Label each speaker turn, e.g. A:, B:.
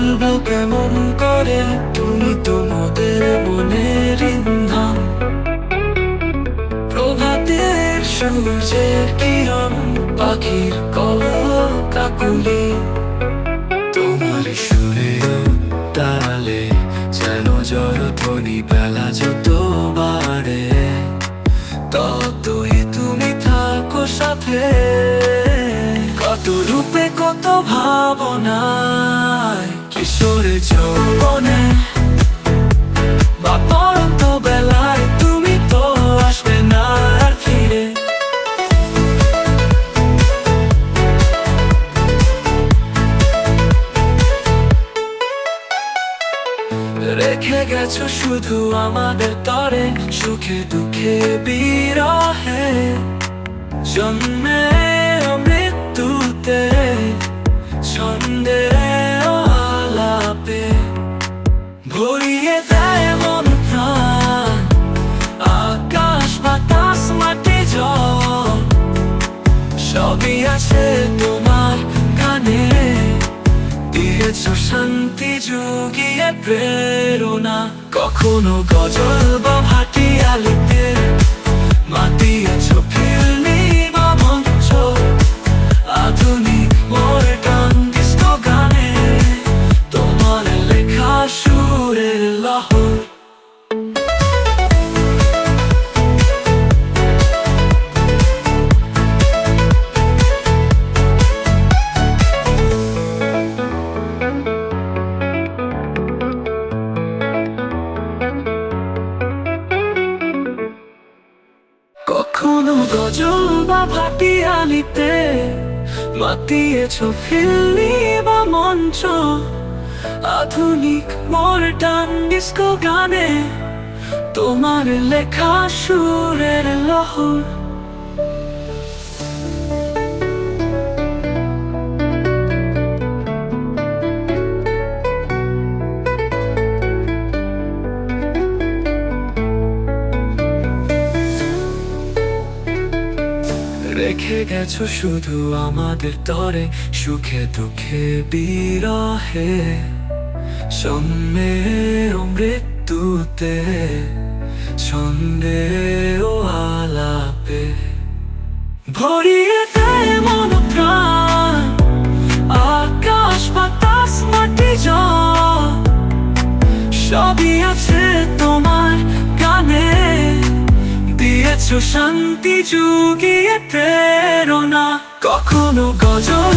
A: বলব কেমন করে? তুমি তো মোদের মনের ইন্ধন। প্রভাতের সূর্যের কিরণ, পাখির কল কাকুলি। তোমার সুরে তালে যেন জয়ধ্বনি বেলা যত বাড়ে। ততই তুমি থাকো সাথে। কত রূপে, কত ভাবনায় পরন্ত বেলায় তুমি তো রেখে গেছো শুধু আমাদের তরে, সুখে দুঃখে বিরহে। জন্মে মৃত্যুতে ছন্দে আছে তোমার কানে দিয়েছ শান্তি যুগিয়ে প্রেরণা। কখনো গজল বা ভাটিয়ালিতে কখনো গজল বা ভাটিয়ালিতে মাতিয়েছ ফিল্লি বা মঞ্চ। আধুনিক মর্টান ডিস্কো গানে তোমার লেখা সুরের লহর রেখে গেছো শুধু আমাদের তরে সুখে দুঃখে বিরহে সন্মে ও মৃত্যুতে সন্দেহ আলাপে ভরিয়ে দিয়েছ শান্তি যুগিয়ে প্রেরণা। কখনো গজল